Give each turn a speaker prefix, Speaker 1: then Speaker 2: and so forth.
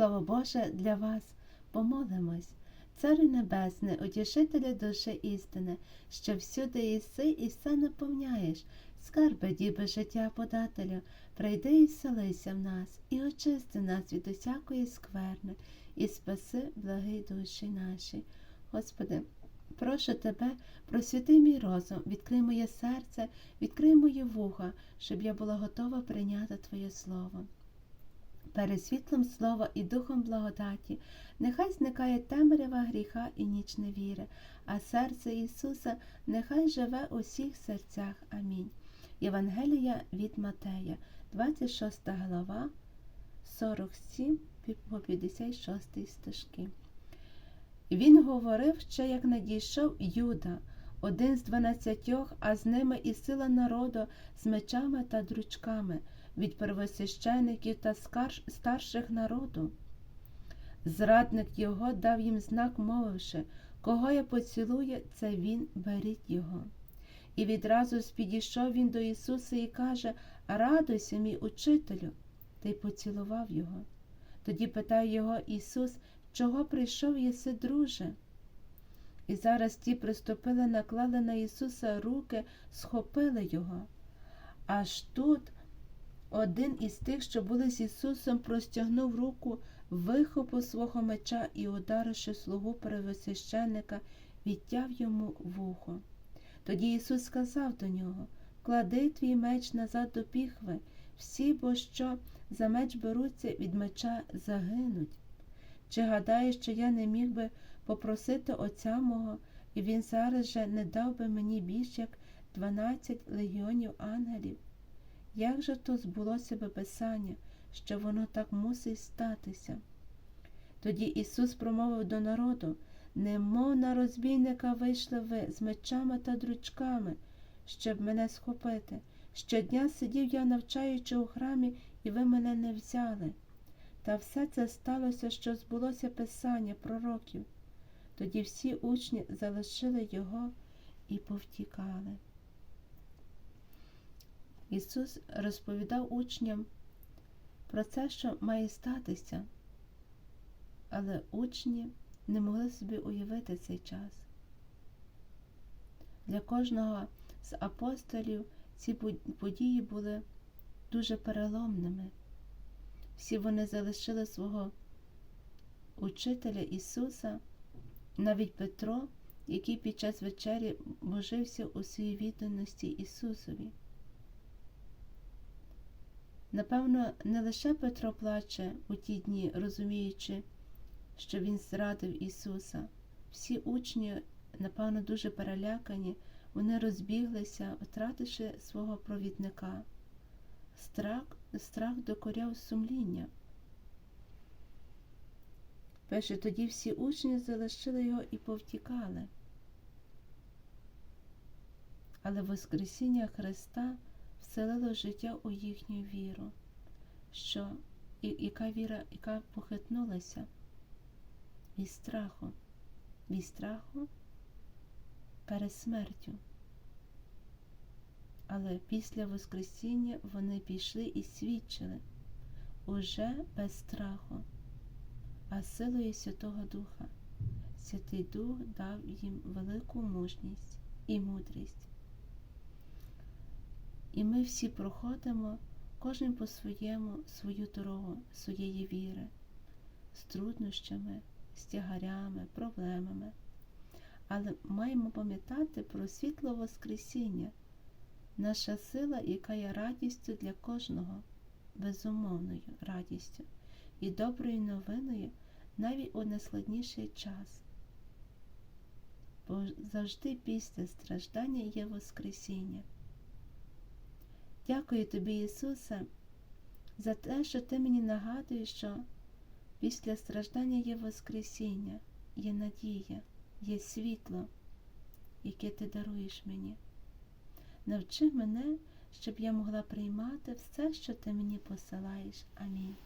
Speaker 1: Слово Боже для вас, помолимось. Царю Небесне, утішителя душі істини, що всюди єси і все наповняєш, скарби діби життя подателю, прийди і вселися в нас, і очисти нас від усякої скверни, і спаси благий душі наші. Господи, прошу Тебе, просвіти мій розум, відкрий моє серце, відкрий мої вуха, щоб я була готова прийняти Твоє Слово. Перед світлом слова і духом благодаті, нехай зникає темрява гріха і ніч невіри, а серце Ісуса нехай живе у всіх серцях. Амінь. Євангелія від Матея, 26 глава, 47 по 56 стежки. Він говорив ще, як надійшов Юда, один з дванадцятьох, а з ними і сила народу з мечами та дручками від первосвящеників та старших народу. Зрадник його дав їм знак, мовивши, кого я поцілує, це він, беріть його. І відразу підійшов він до Ісуса і каже Радуйся, мій учителю, та й поцілував його. Тоді питає його Ісус, чого прийшов єси, друже? І зараз ті приступили, наклали на Ісуса руки, схопили його. Аж тут один із тих, що були з Ісусом, простягнув руку, вихопив свого меча і, ударивши слугу первосвященника, відтяв йому вухо. Тоді Ісус сказав до нього Клади твій меч назад до піхви, всі, бо що за меч беруться, від меча загинуть. Чи гадаєш, що я не міг би попросити Отця мого, і він зараз же не дав би мені більш як дванадцять легіонів ангелів? Як же то збулося би Писання, що воно так мусить статися? Тоді Ісус промовив до народу немов на розбійника вийшли ви з мечами та дручками, щоб мене схопити. Щодня сидів я, навчаючи у храмі, і ви мене не взяли. Та все це сталося, що збулося Писання пророків. Тоді всі учні залишили його і повтікали. Ісус розповідав учням про це, що має статися, але учні не могли собі уявити цей час. Для кожного з апостолів ці події були дуже переломними. Всі вони залишили свого учителя Ісуса, навіть Петро, який під час вечері божився у своїй відданості Ісусові. Напевно, не лише Петро плаче у ті дні, розуміючи, що Він зрадив Ісуса. Всі учні, напевно, дуже перелякані, вони розбіглися, втративши свого провідника. Страх, страх докоряв сумління. Перше тоді всі учні залишили його і повтікали. Але Воскресіння Христа вселило життя у їхню віру, що і, яка віра, яка похитнулася від страху, від страху перед смертю. Але після Воскресіння вони пішли і свідчили уже без страху, а силою Святого Духа. Святий Дух дав їм велику мужність і мудрість. І ми всі проходимо, кожен по своєму свою дорогу, своєї віри, з труднощами, з тягарями, проблемами. Але маємо пам'ятати про світло Воскресіння, наша сила, яка є радістю для кожного, безумовною радістю і доброю новиною навіть у найскладніший час. Бо завжди після страждання є Воскресіння. Дякую тобі, Ісусе, за те, що Ти мені нагадуєш, що після страждання є Воскресіння, є надія, є світло, яке ти даруєш мені. Навчи мене, щоб я могла приймати все, що ти мені посилаєш. Амінь.